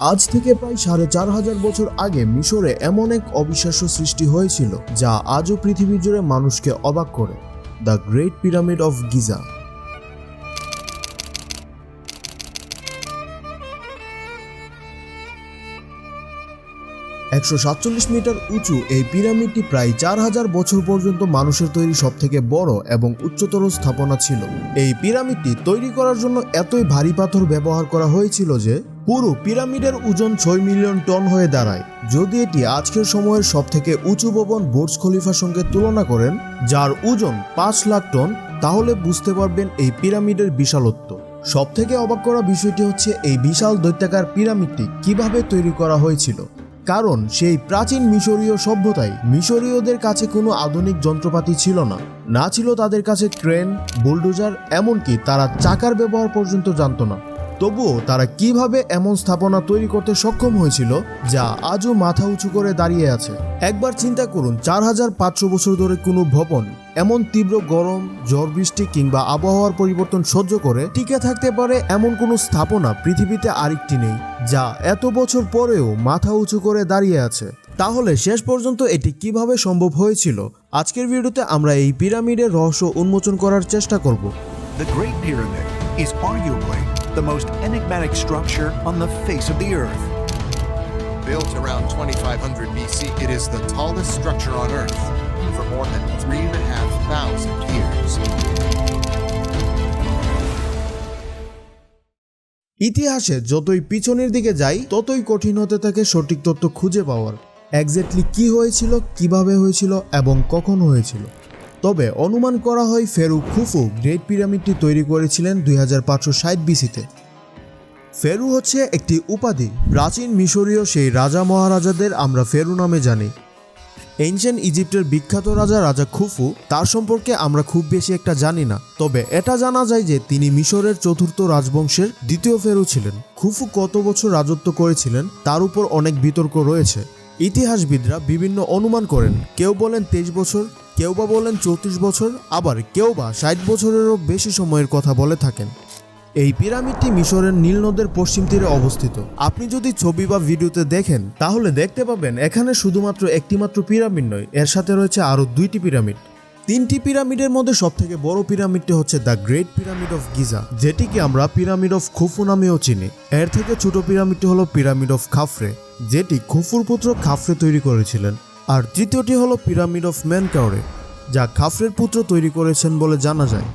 আজ থেকে প্রায় সাড়ে চার হাজার বছর আগে মিশরে এমন এক অবিশ্বাস্য সৃষ্টি হয়েছিল, যা আজও পৃথিবী জুড়ে মানুষকে অবাক করে, the great pyramid of Giza. একশো সাতচল্লিশ মিটার উঁচু এই পিরামিডটি প্রায় চার হাজার বছর পর্যন্ত মানুষের তৈরি সবথেকে বড় এবং উচ্চতর স্থাপনা ছিল। এই পিরামিডটি তৈরি করার জন্য এতই ভারী পাথর ব্যবহার করা হয়েছিল যে পুরো পিরামিডের ওজন ছয় মিলিয়ন টন হয়ে দাঁড়ায়। যদি এটি আজকের সময়ের সবথেকে উঁচু ভবন বুর্জ খলিফার সঙ্গে তুলনা করেন, যার ওজন পাঁচ লাখ টন, তাহলে বুঝতে পারবেন এই পিরামিডের বিশালত্ব। সব থেকে অবাক করা বিষয়টি হচ্ছে এই বিশাল দৈত্যাকার পিরামিডটি কীভাবে তৈরি করা হয়েছিল। কারণ সেই প্রাচীন মিশরীয় সভ্যতায় মিশরীয়দের কাছে কোনো আধুনিক যন্ত্রপাতি ছিল না। না ছিল তাদের কাছে ক্রেন, বুলডোজার, এমনকি তারা চাকার ব্যবহার পর্যন্ত জানতো না। তবুও তারা কীভাবে এমন স্থাপনা তৈরি করতে সক্ষম হয়েছিল, যা আজও মাথা উঁচু করে দাঁড়িয়ে আছে? একবার চিন্তা করুন, চার হাজার পাঁচশো বছর ধরে কোনো ভবন এমন তীব্র গরম, ঝড় বৃষ্টি কিংবা আবহাওয়ার পরিবর্তন সহ্য করে টিকে থাকতে পারে এমন কোনো স্থাপনা পৃথিবীতে আরেকটি নেই, যা এত বছর পরেও মাথা উঁচু করে দাঁড়িয়ে আছে। তাহলে শেষ পর্যন্ত এটি কীভাবে সম্ভব হয়েছিল? আজকের ভিডিওতে আমরা এই পিরামিডের রহস্য উন্মোচন করার চেষ্টা করব। The most enigmatic structure on the face of the Earth. Built around 2500 BC, it is the tallest structure on Earth for more than three and a half thousand years. ইতিহাসে যতই পিছনের দিকে যাই ততই কঠিন হতে থাকে সঠিক তথ্য খুঁজে পাওয়ার একজ্যাক্টলি কি হয়েছিল কীভাবে হয়েছিল এবং কখন হয়েছিল তবে অনুমান করা হয় ফেরু খুফু গ্রেট পিরামিডটি তৈরি করেছিলেন দুই হাজার পাঁচশো ষাট বিসিতে। ফেরু হচ্ছে একটি উপাধি। প্রাচীন মিশরীয় সেই রাজা মহারাজাদের আমরা ফেরু নামে জানি। এনশিয়েন্ট ইজিপ্টের বিখ্যাত রাজা রাজা খুফু, তার সম্পর্কে আমরা খুব বেশি একটা জানি না। তবে এটা জানা যায় যে তিনি মিশরের চতুর্থ রাজবংশের দ্বিতীয় ফেরু ছিলেন। খুফু কত বছর রাজত্ব করেছিলেন, তার উপর অনেক বিতর্ক রয়েছে। ইতিহাসবিদরা বিভিন্ন অনুমান করেন। কেউ বলেন তেইশ বছর কেউ বা বলেন চৌত্রিশ বছর, আবার কেউ বা ষাট বছরেরও বেশি সময়ের কথা বলে থাকেন। এই পিরামিডটি মিশরের নীল নদের পশ্চিম তীরে অবস্থিত। আপনি যদি ছবি বা ভিডিওতে দেখেন, তাহলে দেখতে পাবেন এখানে শুধুমাত্র একটিমাত্র পিরামিড নয়, এর সাথে রয়েছে আরও দুইটি পিরামিড। তিনটি পিরামিডের মধ্যে সবথেকে বড় পিরামিডটি হচ্ছে the great pyramid of Giza, যেটিকে আমরা পিরামিড অফ খুফু নামেও চিনি। এর থেকে ছোট পিরামিডটি হলো পিরামিড অফ খাফরে, যেটি খুফুর পুত্র খাফরে তৈরি করেছিলেন। আর তৃতীয়টি হলো পিরামিড অফ ম্যানকাউরে যা খাফরের পুত্র তৈরি করেছেন বলে জানা যায়।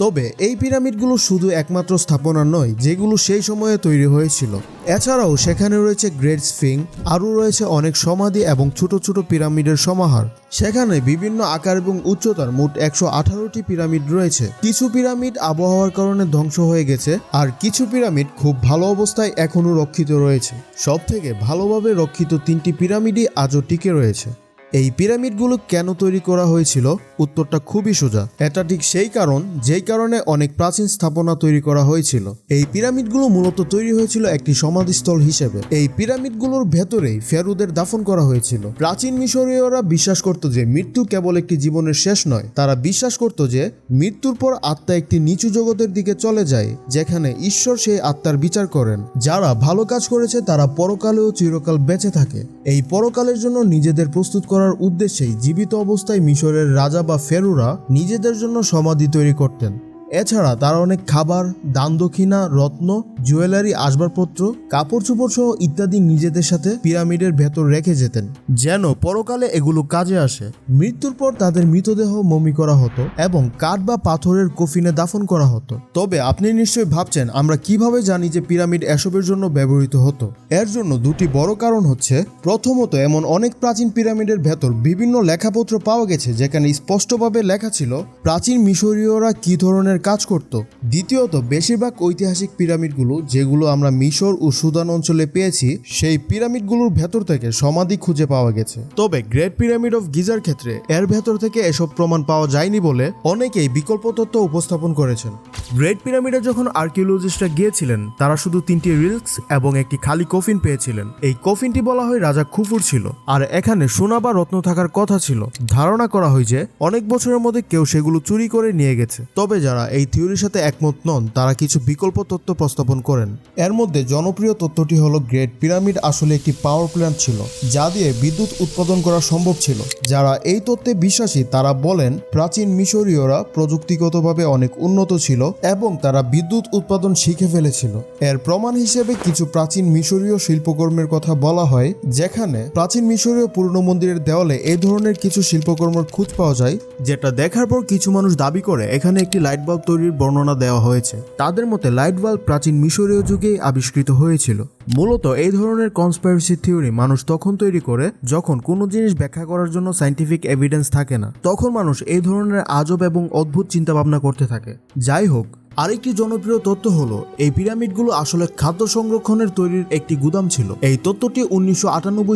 তবে এই পিরামিডগুলো শুধু একমাত্র স্থাপনা নয়, যেগুলো সেই সময়ে তৈরি হয়েছিল। এছাড়াও সেখানে রয়েছে গ্রেট স্ফিং, আরও রয়েছে অনেক সমাধি এবং ছোট ছোট পিরামিডের সমাহার। সেখানে বিভিন্ন আকার এবং উচ্চতার মোট একশো আঠারোটি পিরামিড রয়েছে। কিছু পিরামিড আবহাওয়ার কারণে ধ্বংস হয়ে গেছে, আর কিছু পিরামিড খুব ভালো অবস্থায় এখনও রক্ষিত রয়েছে। সব থেকে ভালোভাবে রক্ষিত তিনটি পিরামিডই আজও টিকে রয়েছে। এই পিরামিডগুলো কেন তৈরি করা হয়েছিল? উত্তরটা খুবই সোজা। এটা ঠিক সেই কারণ, যেই কারণে অনেক প্রাচীন স্থাপনা তৈরি করা হয়েছিল। এই পিরামিডগুলো মূলত তৈরি হয়েছিল একটি সমাধিস্থল হিসেবে। এই পিরামিডগুলোর ভেতরেই ফেরুদের দাফন করা হয়েছিল। প্রাচীন মিশরীয়রা বিশ্বাস করত যে মৃত্যু কেবল একটি জীবনের শেষ নয়। তারা বিশ্বাস করত যে মৃত্যুর পর আত্মা একটি নিচু জগতের দিকে চলে যায়, যেখানে ঈশ্বর সেই আত্মার বিচার করেন। যারা ভালো কাজ করেছে, তারা পরকালেও চিরকাল বেঁচে থাকে। এই পরকালের জন্য নিজেদের প্রস্তুত করার উদ্দেশ্যেই জীবিত অবস্থায় মিশরের রাজা বা ফেরুরা নিজেদের জন্য সমাধি তৈরি করতেন। এছাড়া তারা অনেক খাবার দান দক্ষিণা রত্ন, জুয়েলারি, আসবাবপত্র কাপড় চোপড় সহ ইত্যাদি নিজেদের সাথে পিরামিডের ভেতর রেখে যেতেন। যেন পরকালে এগুলো কাজে আসে। মৃত্যুর পর তাদের মৃতদেহ মমি করা হতো এবং কাঠ বা পাথরের কফিনে দাফন করা হতো। তবে আপনি নিশ্চয়ই ভাবছেন, আমরা কীভাবে জানি যে পিরামিড এসবের জন্য ব্যবহৃত হতো? এর জন্য দুটি বড় কারণ হচ্ছে, প্রথমত, এমন অনেক প্রাচীন পিরামিডের ভেতর বিভিন্ন লেখাপত্র পাওয়া গেছে, যেখানে স্পষ্টভাবে লেখা ছিল, প্রাচীন মিশরীয়রা কি ধরনের কাজ করত। দ্বিতীয়ত, বেশিরভাগ ঐতিহাসিক পিরামিডগুলো যেগুলো আমরা মিশর ও সুদান অঞ্চলে পেয়েছি, সেই পিরামিডগুলোর ভেতর থেকে সমাধি খুঁজে পাওয়া গেছে। তবে গ্রেট পিরামিড অফ গিজার ক্ষেত্রে এর ভেতর থেকে এসব প্রমাণ পাওয়া যায়নি বলে অনেকেই বিকল্প তথ্য উপস্থাপন করেছেন। গ্রেট পিরামিডে যখন আর্কিওলজিস্টরা গিয়েছিলেন, তারা শুধু তিনটি রিল্কস এবং একটি খালি কফিন পেয়েছিলেন। এই কফিনটি বলা হয় রাজা খুফুর ছিল। আর এখানে সোনা বা রত্ন থাকার কথা ছিল। ধারণা করা হয় যে, অনেক বছরের মধ্যে কেউ সেগুলো চুরি করে নিয়ে গেছে। তবে যারা এই থিওরির সাথে একমত নন, তারা কিছু বিকল্প তথ্য প্রস্তাবন করেন। এর মধ্যে জনপ্রিয় তথ্যটি হলো গ্রেট পিরামিড আসলে একটি পাওয়ার প্ল্যান্ট ছিল, যা দিয়ে বিদ্যুৎ উৎপাদন করা সম্ভব ছিল। যারা এই তত্ত্বে বিশ্বাসী, তারা বলেন, প্রাচীন মিশরীয়রা প্রযুক্তিগতভাবে অনেক উন্নত ছিল এবং তারা বিদ্যুৎ উৎপাদন শিখে ফেলেছিল। এর প্রমাণ হিসেবে কিছু প্রাচীন মিশরীয় শিল্পকর্মের কথা বলা হয়, যেখানে প্রাচীন মিশরীয় পুরনো মন্দিরের দেওয়ালে এই ধরনের কিছু শিল্পকর্মের খোঁজ পাওয়া যায়, যেটা দেখার পর কিছু মানুষ দাবি করে, এখানে একটি লাইট বাল্ব তৈরির বর্ণনা দেওয়া হয়েছে। তাদের মতে লাইট বাল্ব প্রাচীন মিশরীয় যুগেই আবিষ্কৃত হয়েছিল। মূলত এই ধরনের কনস্পাইরেসি থিওরি মানুষ তখন তৈরি করে যখন কোনো জিনিস ব্যাখ্যা করার জন্য সাইন্টিফিক এভিডেন্স থাকে না। তখন মানুষ এই ধরনের আজব এবং অদ্ভুত চিন্তা ভাবনা করতে থাকে। যাই হোক আরেকটি জনপ্রিয় তথ্য হলো এই পিরামিডগুলো আসলে খাদ্য সংরক্ষণের তৈরির একটি গুদাম ছিল। এই তথ্যটি উনিশশো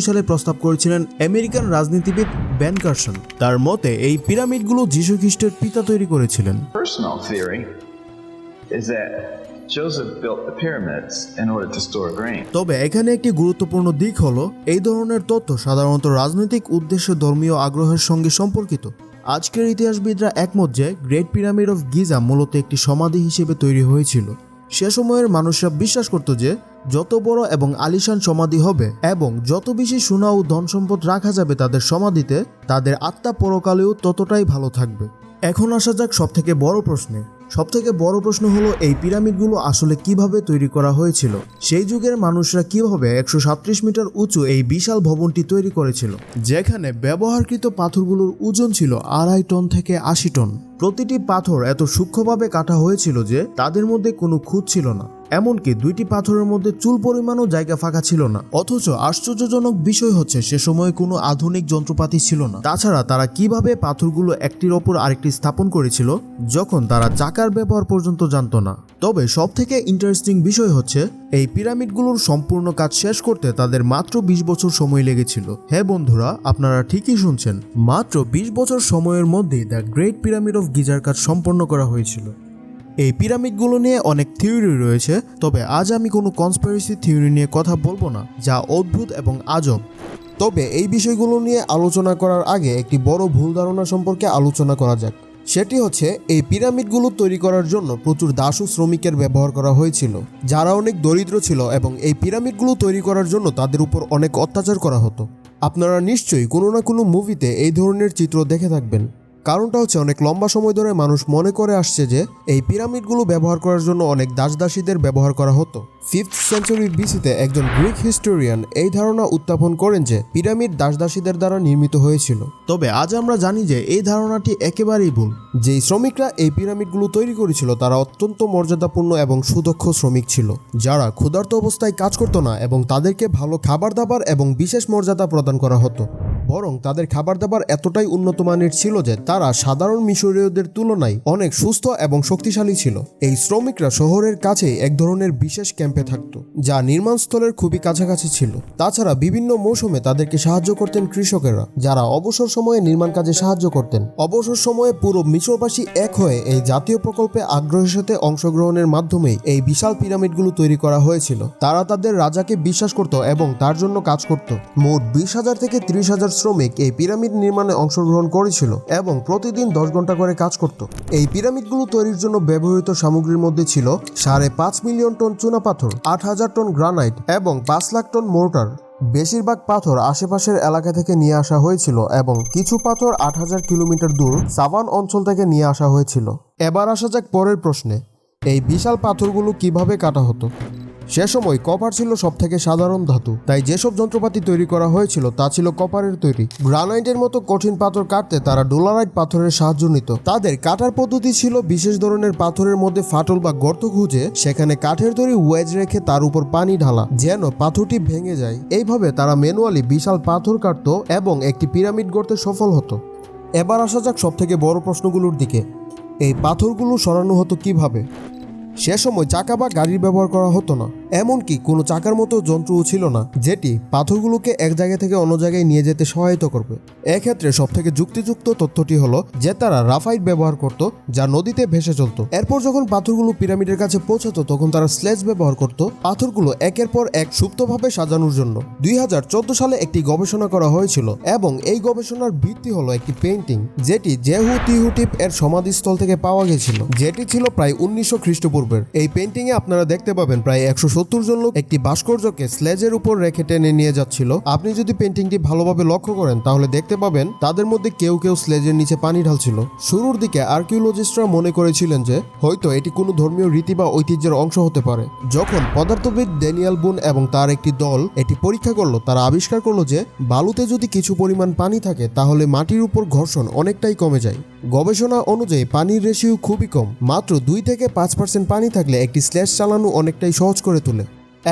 সালে প্রস্তাব করেছিলেন আমেরিকান রাজনীতিবিদ বেন কার্সন তার মতে এই পিরামিডগুলো যীশু খ্রিস্টের পিতা তৈরি করেছিলেন. তবে এখানে একটি গুরুত্বপূর্ণ দিক হলো এই ধরনের তথ্য সাধারণত রাজনৈতিক উদ্দেশ্যে ধর্মীয় আগ্রহের সঙ্গে সম্পর্কিত। আজকের ইতিহাসবিদরা একমত যে গ্রেট পিরামিড অফ গিজা মূলত একটি সমাধি হিসেবে তৈরি হয়েছিল। সে সময়ের মানুষরা বিশ্বাস করত যে যত বড় এবং আলিশান সমাধি হবে এবং যত বেশি সোনা ও ধন সম্পদ রাখা যাবে তাদের সমাধিতে তাদের আত্মা পরকালেও ততটাই ভালো থাকবে। এখন আসা যাক সব থেকে বড় প্রশ্নে। সব থেকে বড় প্রশ্ন হলো, এই পিরামিডগুলো আসলে কীভাবে তৈরি করা হয়েছিল? সেই যুগের মানুষরা কীভাবে একশো মিটার উঁচু এই বিশাল ভবনটি তৈরি করেছিল? যেখানে ব্যবহারকৃত পাথরগুলোর ওজন ছিল আড়াই টন থেকে আশি টন। প্রতিটি পাথর এত সূক্ষ্মভাবে কাটা হয়েছিল যে তাদের মধ্যে কোনো খুঁত ছিল না। এমনকি দুইটি পাথরের মধ্যে চুল পরিমাণও জায়গা ফাঁকা ছিল না। অথচ আশ্চর্যজনক বিষয় হচ্ছে, সে সময়ে কোনো আধুনিক যন্ত্রপাতি ছিল না। তাছাড়া তারা কীভাবে পাথরগুলো একটির ওপর আরেকটি স্থাপন করেছিল, যখন তারা চাকার ব্যবহার পর্যন্ত জানতো না। তবে সব থেকে ইন্টারেস্টিং বিষয় হচ্ছে, এই পিরামিডগুলোর সম্পূর্ণ কাজ শেষ করতে তাদের মাত্র বিশ বছর সময় লেগেছিল। হ্যাঁ বন্ধুরা, আপনারা ঠিকই শুনছেন, মাত্র বিশ বছর সময়ের মধ্যেই দ্য গ্রেট পিরামিড অফ গিজার কাজ সম্পন্ন করা হয়েছিল। এই পিরামিডগুলো নিয়ে অনেক থিওরি রয়েছে, তবে আজ আমি কোনো কনস্পিরেসি থিওরি নিয়ে কথা বলব না, যা অদ্ভুত এবং আজব। তবে এই বিষয়গুলো নিয়ে আলোচনা করার আগে একটি বড় ভুল ধারণা সম্পর্কে আলোচনা করা যাক। সেটি হচ্ছে, এই পিরামিডগুলো তৈরি করার জন্য প্রচুর দাস শ্রমিকের ব্যবহার করা হয়েছিল, যারা অনেক দরিদ্র ছিল এবং এই পিরামিডগুলো তৈরি করার জন্য তাদের উপর অনেক অত্যাচার করা হতো। আপনারা নিশ্চয়ই কোনো না কোনো মুভিতে এই ধরনের চিত্র দেখে থাকবেন। কারণটা হচ্ছে অনেক লম্বা সময় ধরে মানুষ মনে করে আসছে যে এই পিরামিডগুলো ব্যবহার করার জন্য অনেক দাসদাসীদের ব্যবহার করা হতো। ফিফথ সেঞ্চুরি বিসিতে একজন গ্রিক হিস্টোরিয়ান এই ধারণা উত্থাপন করেন যে পিরামিড দাসদাসীদের দ্বারা নির্মিত হয়েছিল। তবে আজ আমরা জানি যে এই ধারণাটি একেবারেই ভুল। যেই শ্রমিকরা এই পিরামিডগুলো তৈরি করেছিল তারা অত্যন্ত মর্যাদাপূর্ণ এবং সুদক্ষ শ্রমিক ছিল, যারা ক্ষুধার্ত অবস্থায় কাজ করতো না এবং তাদেরকে ভালো খাবার দাবার এবং বিশেষ মর্যাদা প্রদান করা হতো। বরং তাদের খাবার দাবার এতটাই উন্নত মানের ছিল যে তারা সাধারণ মিশরীয়দের তুলনায় অনেক সুস্থ এবং শক্তিশালী ছিল। এই শ্রমিকরা শহরের কাছেই এক ধরনের বিশেষ ক্যাম্পে থাকতো, যা নির্মাণস্থলের খুবই কাছাকাছি ছিল। তাছাড়া বিভিন্ন মৌসুমে তাদেরকে সাহায্য করতেন কৃষকেরা, যারা অবসর সময়ে নির্মাণ কাজে সাহায্য করতেন। অবসর সময়ে পুরো মিশরবাসী এক হয়ে এই জাতীয় প্রকল্পে আগ্রহের সাথে অংশগ্রহণের মাধ্যমে এই বিশাল পিরামিডগুলো তৈরি করা হয়েছিল। তারা তাদের রাজাকে বিশ্বাস করত এবং তার জন্য কাজ করত। মোট বিশ হাজার থেকে ত্রিশ হাজার শ্রমিক এই পিরামিড নির্মাণে অংশগ্রহণ করেছিল এবং প্রতিদিন দশ ঘণ্টা করে কাজ করত। এই পিরামিডগুলো তৈরির জন্য ব্যবহৃত সামগ্রীর মধ্যে ছিল সাড়ে পাঁচ মিলিয়ন টন চুনাপাথর আট হাজার টন গ্রানাইট এবং পাঁচ লাখ টন মোর্টার। বেশিরভাগ পাথর আশেপাশের এলাকা থেকে নিয়ে আসা হয়েছিল এবং কিছু পাথর আট হাজার কিলোমিটার দূর সাভান অঞ্চল থেকে নিয়ে আসা হয়েছিল। এবার আসা যাক পরের প্রশ্নে, এই বিশাল পাথরগুলো কীভাবে কাটা হতো? সে সময় কপার ছিল সব থেকে সাধারণ ধাতু। তাই যেসব যন্ত্রপাতি তৈরি করা হয়েছিল, তা ছিল কপারের তৈরি। গ্রানাইটের মতো কঠিন পাথর কাটতে তারা ডোলারাইট পাথরের সাহায্য নিত। তাদের কাটার পদ্ধতি ছিল বিশেষ ধরনের পাথরের মধ্যে ফাটল বা গর্ত খুঁজে, সেখানে কাঠের তৈরি ওয়েজ রেখে তার উপর পানি ঢালা, যেন পাথরটি ভেঙে যায়। এইভাবে তারা ম্যানুয়ালি বিশাল পাথর কাটতো এবং একটি পিরামিড গড়তে সফল হতো। এবার আসা যাক সব থেকে বড় প্রশ্নগুলোর দিকে। এই পাথরগুলো সরানো হতো কীভাবে? সে সময় চাকা বা গাড়ির ব্যবহার করা হতো না। এমনকি কোনো চাকার মতো যন্ত্রও ছিল না, যেটি পাথরগুলোকে এক জায়গা থেকে অন্য জায়গায় নিয়ে যেতে সহায়তা করবে। এক্ষেত্রে সবথেকে যুক্তিযুক্ত তথ্যটি হলো যে তারা রাফাইট ব্যবহার করত, যা নদীতে ভেসে চলতো। এরপর যখন পাথরগুলো পিরামিডের কাছে পৌঁছাতো, তখন তারা স্লেজ ব্যবহার করত, পাথরগুলো একের পর এক সুপ্তভাবে সাজানোর জন্য। দুই হাজার চোদ্দ সালে একটি গবেষণা করা হয়েছিল, এবং এই গবেষণার ভিত্তি হলো একটি পেন্টিং যেটি জেহু তিহুটিপ এর সমাধিস্থল থেকে পাওয়া গেছিল, যেটি ছিল প্রায় উনিশশো খ্রিস্টপূর্বের এই পেইন্টিং এ আপনারা দেখতে পাবেন প্রায় একশো সত্তর জন লোক একটি ভাস্কর্যকে স্লেজের উপর রেখে টেনে নিয়ে যাচ্ছিল। আপনি যদি পেন্টিংটি ভালোভাবে লক্ষ্য করেন, তাহলে দেখতে পাবেন তাদের মধ্যে কেউ কেউ স্লেজের নিচে পানি ঢালছিল। শুরুর দিকে আর্কিওলজিস্টরা মনে করেছিলেন যে, হয়তো এটি কোনো ধর্মীয় রীতি বা ঐতিহ্যের অংশ হতে পারে। যখন পদার্থবিদ ড্যানিয়াল বুন এবং তার একটি দল এটি পরীক্ষা করল, তারা আবিষ্কার করল যে, বালুতে যদি কিছু পরিমাণ পানি থাকে, তাহলে মাটির উপর ঘর্ষণ অনেকটাই কমে যায়। গবেষণা অনুযায়ী পানির রেশিও খুবই কম, মাত্র দুই থেকে পাঁচ পার্সেন্ট পানি থাকলে একটি স্ল্যাশ চালানো অনেকটাই সহজ করে তোলে।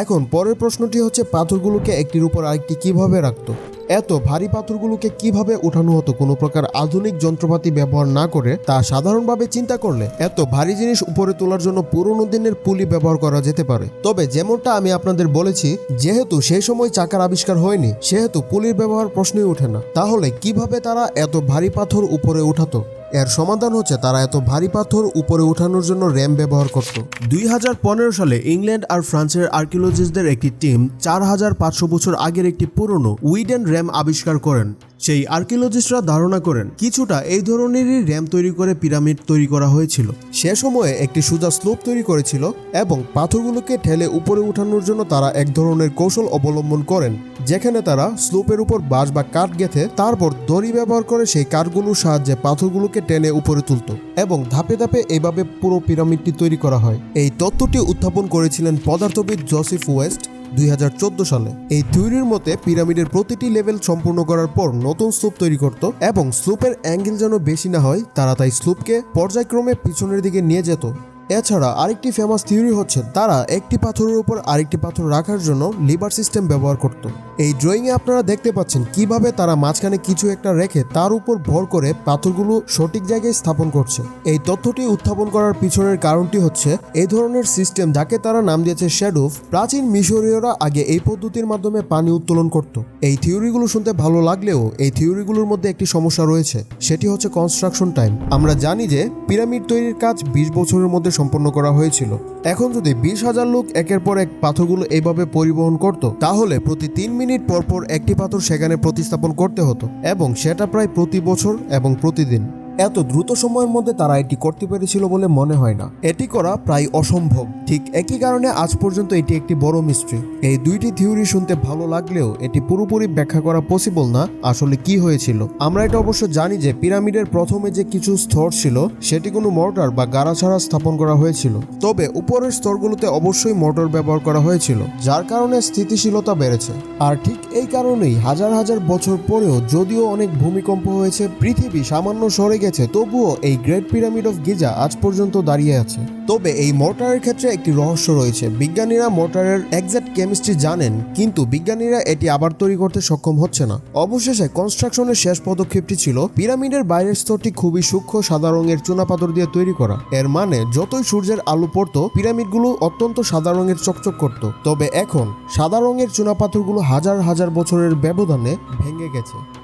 এখন পরের প্রশ্নটি হচ্ছে, পাথরগুলোকে একটির উপর আরেকটি কীভাবে রাখত? এত ভারী পাথরগুলোকে কীভাবে উঠানো হতো? কোনো প্রকার আধুনিক যন্ত্রপাতি ব্যবহার না করে তা সাধারণভাবে চিন্তা করলে এত ভারী জিনিস উপরে তোলার জন্য পুরনো দিনের পুলি ব্যবহার করা যেতে পারে। তবে যেমনটা আমি আপনাদের বলেছি, যেহেতু সেই সময় চাকার আবিষ্কার হয়নি, সেহেতু পুলির ব্যবহার প্রশ্নই ওঠে না। তাহলে কীভাবে তারা এত ভারী পাথর উপরে উঠাতো? এর সমাধান হচ্ছে তারা এত ভারী পাথর উপরে উঠানোর জন্য র্যাম ব্যবহার করত। দুই হাজার পনেরো সালে ইংল্যান্ড আর ফ্রান্সের আর্কিওলজিস্টদের একটি টিম চার হাজার পাঁচশো বছর আগের একটি পুরনো উইডেন র্যাম আবিষ্কার করেন। সেই আর্কিওলজিস্টরা ধারণা করেন, কিছুটা এই ধরনেরই র্যাম তৈরি করে পিরামিড তৈরি করা হয়েছিল। সে সময়ে একটি সোজা স্লোপ তৈরি করেছিল এবং পাথরগুলোকে ঠেলে উপরে উঠানোর জন্য তারা এক ধরনের কৌশল অবলম্বন করেন, যেখানে তারা স্লোপের উপর বাঁশ বা কাঠ গেঁথে তারপর দড়ি ব্যবহার করে সেই কাঠগুলোর সাহায্যে পাথরগুলোকে টেনে উপরে তুলত এবং ধাপে ধাপে এইভাবে পুরো পিরামিডটি তৈরি করা হয়। এই তত্ত্বটি উত্থাপন করেছিলেন পদার্থবিদ জোসেফ ওয়েস্ট দুই হাজার চোদ্দ সালে। এই থিওরির মতে পিরামিডের প্রতিটি লেভেল সম্পূর্ণ করার পর নতুন স্লুপ তৈরি করত এবং স্লুপের অ্যাঙ্গেল যেন বেশি না হয়, তারা তাই স্লুপকে পর্যায়ক্রমে পিছনের দিকে নিয়ে যেত। এছাড়া আরেকটি ফেমাস থিওরি হচ্ছে তারা একটি পাথরের উপর আরেকটি পাথর রাখার জন্য লিভার সিস্টেম ব্যবহার করত। এই ড্রয়িংয়ে আপনারা দেখতে পাচ্ছেন কীভাবে তারা মাঝখানে কিছু একটা রেখে তার উপর ভর করে পাথরগুলো সঠিক জায়গায় স্থাপন করছে। এই তথ্যটি উত্থাপন করার পিছনের কারণটি হচ্ছে এই ধরনের সিস্টেম যাকে তারা নাম দিয়েছে শ্যাডোভ প্রাচীন মিশরীয়রা আগে এই পদ্ধতির মাধ্যমে পানি উত্তোলন করত। এই থিওরিগুলো শুনতে ভালো লাগলেও এই থিওরিগুলোর মধ্যে একটি সমস্যা রয়েছে, সেটি হচ্ছে কনস্ট্রাকশন টাইম আমরা জানি যে পিরামিড তৈরির কাজ বিশ বছরের মধ্যে সম্পন্ন করা হয়েছিল। এখন যদি বিশ হাজার লোক একের পর এক পাথরগুলো এইভাবে পরিবহন করত, তাহলে প্রতি তিন মিনিট পর পর একটি পাথর সেখানে প্রতিস্থাপন করতে হতো এবং সেটা প্রায় প্রতি বছর এবং প্রতিদিন। এত দ্রুত সময়ের মধ্যে তারা এটি করতে পেরেছিল বলে মনে হয় না। এটি করা প্রায় অসম্ভব। ঠিক একই কারণে আজ পর্যন্ত এটি একটি বড় মিস্ট্রি এই দুইটি থিওরি শুনতে ভালো লাগলেও এটি পুরোপুরি ব্যাখ্যা করা পসিবল না, আসলে কি হয়েছিল। আমরা এটা অবশ্য জানি যে পিরামিডের প্রথমে যে কিছু স্তর ছিল, সেটি কোনো মর্টার বা গাড়া ছাড়া স্থাপন করা হয়েছিল। তবে উপরের স্তরগুলোতে অবশ্যই মোটর ব্যবহার করা হয়েছিল, যার কারণে স্থিতিশীলতা বেড়েছে। আর ঠিক এই কারণেই হাজার হাজার বছর পরেও যদিও অনেক ভূমিকম্প হয়েছে, পৃথিবী সামান্য সরে গেছে। তবুও এই গ্রেট পিরামিড অফ গিজা আজ পর্যন্ত দাঁড়িয়ে আছে। তবে এই মোটরের ক্ষেত্রে একটি রহস্য রয়েছে। বিজ্ঞানীরা মোটরের এক্সাক্ট কেমিস্ট্রি জানেন, কিন্তু বিজ্ঞানীরা এটি আবার তৈরি করতে সক্ষম হচ্ছে না। অবশেষে কনস্ট্রাকশনের শেষ পদক্ষেপটি ছিল পিরামিডের বাইরের স্তরটি খুবই সূক্ষ্ম সাদা রঙের চুনাপাথর দিয়ে তৈরি করা। এর মানে যতই সূর্যের আলো পড়তো, পিরামিডগুলো অত্যন্ত সাদা রঙের চকচক করত। তবে এখন, সাদা রঙের চুনাপাথরগুলো হাজার হাজার বছরের ব্যবধানে ভেঙে গেছে।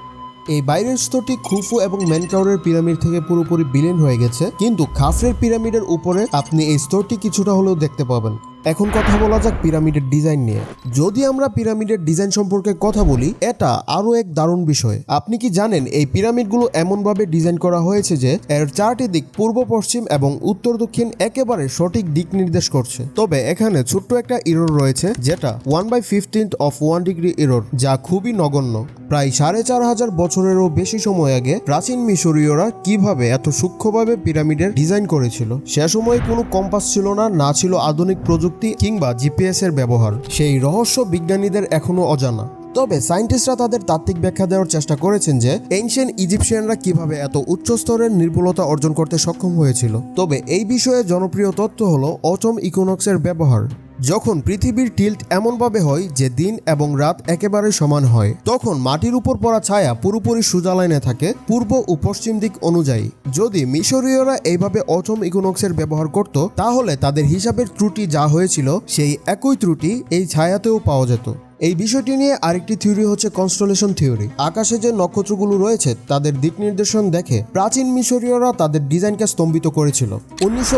এই বাইরের স্তরটি খুফু এবং ম্যানকাউরের পিরামিড থেকে পুরোপুরি বিলীন হয়ে গেছে, কিন্তু খাফরের পিরামিডের উপরে আপনি এই স্তরটি কিছুটা হলেও দেখতে পাবেন। এখন কথা বলা যাক পিরামিডের ডিজাইন নিয়ে। যদি আমরা পিরামিডের ডিজাইন সম্পর্কে কথা বলি, এটা আরও এক দারুণ বিষয়। আপনি কি জানেন এই পিরামিডগুলো এমনভাবে ডিজাইন করা হয়েছে যে এর চারটি দিক পূর্ব, পশ্চিম এবং উত্তর, দক্ষিণ একেবারে সঠিক দিক নির্দেশ করছে। তবে এখানে ছোট্ট একটা ইরোর রয়েছে যেটা one by fifteenth of one degree error যা খুবই নগণ্য। প্রায় সাড়ে চার হাজার বছরেরও বেশি সময় আগে প্রাচীন মিশরীয়রা কীভাবে এত সূক্ষ্মভাবে পিরামিডের ডিজাইন করেছিল, সে সময় কোনো কম্পাস ছিল না না ছিল আধুনিক প্রযুক্তি কিংবা জিপিএস এর ব্যবহার, সেই রহস্য বিজ্ঞানীদের এখনও অজানা। তবে সায়েন্টিস্টরা তাদের তাত্ত্বিক ব্যাখ্যা দেওয়ার চেষ্টা করেছেন যে, এনশিয়েন্ট ইজিপশিয়ানরা কীভাবে এত উচ্চ স্তরের নির্ভুলতা অর্জন করতে সক্ষম হয়েছিল। তবে এই বিষয়ে জনপ্রিয় তথ্য হলো অটম ইকোনক্সের ব্যবহার। যখন পৃথিবীর টিল্ট এমনভাবে হয় যে দিন এবং রাত একেবারে সমান হয়, তখন মাটির উপর পড়া ছায়া পুরোপুরি সোজা লাইনে থাকে পূর্ব ও পশ্চিম দিক অনুযায়ী। যদি মিশরীয়রা এইভাবে অটম ইকোনক্সের ব্যবহার করত, তাহলে তাদের হিসাবের ত্রুটি যা হয়েছিল, সেই একই ত্রুটি এই ছায়াতেও পাওয়া যেত। এই বিষয়টি নিয়ে আরেকটি থিওরি হচ্ছে কনস্টলেশন থিওরি আকাশে যে নক্ষত্রগুলো রয়েছে, তাদের দিক নির্দেশন দেখে প্রাচীন মিশরীয়রা তাদের ডিজাইনকে স্তম্ভিত করেছিল। উনিশশো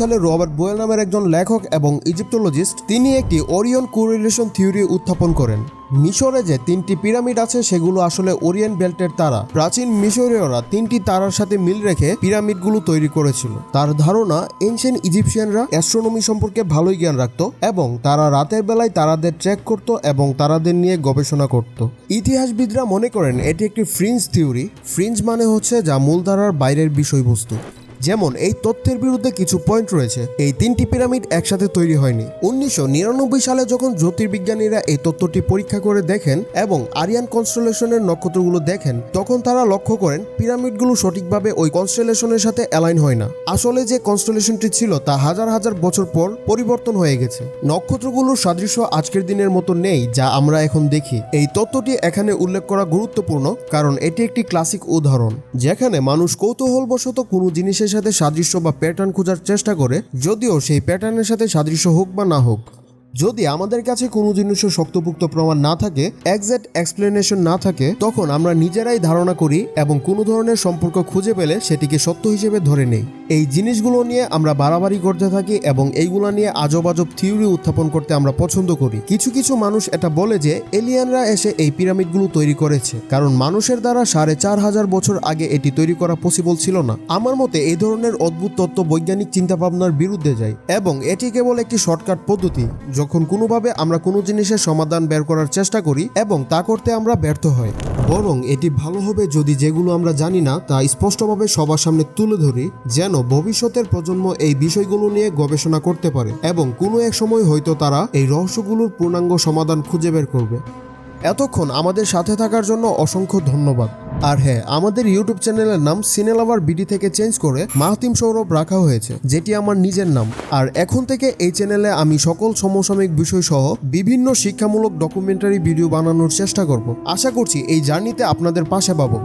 সালে রবার্ট বোয়েল নামের একজন লেখক এবং ইজিপ্টোলজিস্ট তিনি একটি ওরিয়ন কোরিলেশন থিওরি উত্থাপন করেন। মিশরে যে তিনটি পিরামিড আছে, সেগুলো আসলে ওরিয়েন্ট বেল্টের তারা। প্রাচীন মিশরীয়রা তিনটি তারার সাথে মিল রেখে পিরামিডগুলো তৈরি করেছিল। তার ধারণা, এনশিয়েন্ট ইজিপশিয়ানরা অ্যাস্ট্রোনমি সম্পর্কে ভালোই জ্ঞান রাখত এবং তারা রাতের বেলায় তারাদের ট্র্যাক করত এবং তারাদের নিয়ে গবেষণা করত। ইতিহাসবিদরা মনে করেন, এটি একটি ফ্রিঞ্জ থিওরি। ফ্রিঞ্জ মানে হচ্ছে যা মূলধারার বাইরের বিষয়বস্তু। যেমন এই তথ্যের বিরুদ্ধে কিছু পয়েন্ট রয়েছে। এই তিনটি পিরামিড একসাথে তৈরি হয়নি। উনিশশো নিরানব্বই সালে যখন জ্যোতির্বিজ্ঞানীরা এই তত্ত্বটি পরীক্ষা করে দেখেন এবং আরিয়ান কনস্টেলেশনের নক্ষত্রগুলো দেখেন, তখন তারা লক্ষ্য করেন পিরামিডগুলো সঠিকভাবে ওই কনস্টেলেশনের সাথে অ্যালাইন হয় না। আসলে যে কনস্টেলেশনটি ছিল তা হাজার হাজার বছর পর পরিবর্তন হয়ে গেছে। নক্ষত্রগুলোর সাদৃশ্য আজকের দিনের মতো নেই যা আমরা এখন দেখি। এই তত্ত্বটি এখানে উল্লেখ করা গুরুত্বপূর্ণ, কারণ এটি একটি ক্লাসিক উদাহরণ, যেখানে মানুষ কৌতূহলবশত কোনো সাথে সাদৃশ্য বা প্যাটার্ন খোঁজার চেষ্টা করে, যদিও সেই প্যাটার্নের সাথে সাদৃশ্য হোক বা না হোক। যদি আমাদের কাছে কোনো জিনিসের শক্তপুক্ত প্রমাণ না থাকে একজ্যাক্ট এক্সপ্লেনেশন না থাকে, তখন আমরা নিজেরাই ধারণা করি এবং কোনো ধরনের সম্পর্ক খুঁজে পেলে সেটিকে সত্য হিসেবে ধরে নেই। এই জিনিসগুলো নিয়ে আমরা বাড়াবাড়ি করতে থাকি এবং এইগুলা নিয়ে আজব আজব থিওরি উত্থাপন করতে আমরা পছন্দ করি। কিছু কিছু মানুষ এটা বলে যে এলিয়ানরা এসে এই পিরামিডগুলো তৈরি করেছে, কারণ মানুষের দ্বারা সাড়ে চার হাজার বছর আগে এটি তৈরি করা পসিবল ছিল না। আমার মতে এই ধরনের অদ্ভুত তত্ত্ব বৈজ্ঞানিক চিন্তাভাবনার বিরুদ্ধে যায় এবং এটি কেবল একটি শর্টকাট পদ্ধতি। যখন কোনোভাবে আমরা কোনো জিনিসের সমাধান বের করার চেষ্টা করি এবং তা করতে আমরা ব্যর্থ হই। বরং এটি ভালো হবে যদি যেগুলো আমরা জানি না, তা স্পষ্টভাবে সবার সামনে তুলে ধরি, যেন ভবিষ্যতের প্রজন্ম এই বিষয়গুলো নিয়ে গবেষণা করতে পারে এবং কোনো এক সময় হয়তো তারা এই রহস্যগুলোর পূর্ণাঙ্গ সমাধান খুঁজে বের করবে। এতক্ষণ আমাদের সাথে থাকার জন্য অসংখ্য ধন্যবাদ। আর হ্যাঁ আমাদের ইউটিউব চ্যানেলের নাম সিনেলাভার বিডি থেকে চেঞ্জ করে মাহতিম সৌরভ রাখা হয়েছে, যেটি আমার নিজের নাম। আর এখন থেকে এই চ্যানেলে আমি সকল সমসাময়িক বিষয় সহ বিভিন্ন শিক্ষামূলক ডকুমেন্টারি ভিডিও বানানোর চেষ্টা করব। আশা করছি এই জার্নিতে আপনাদের পাশে পাবো।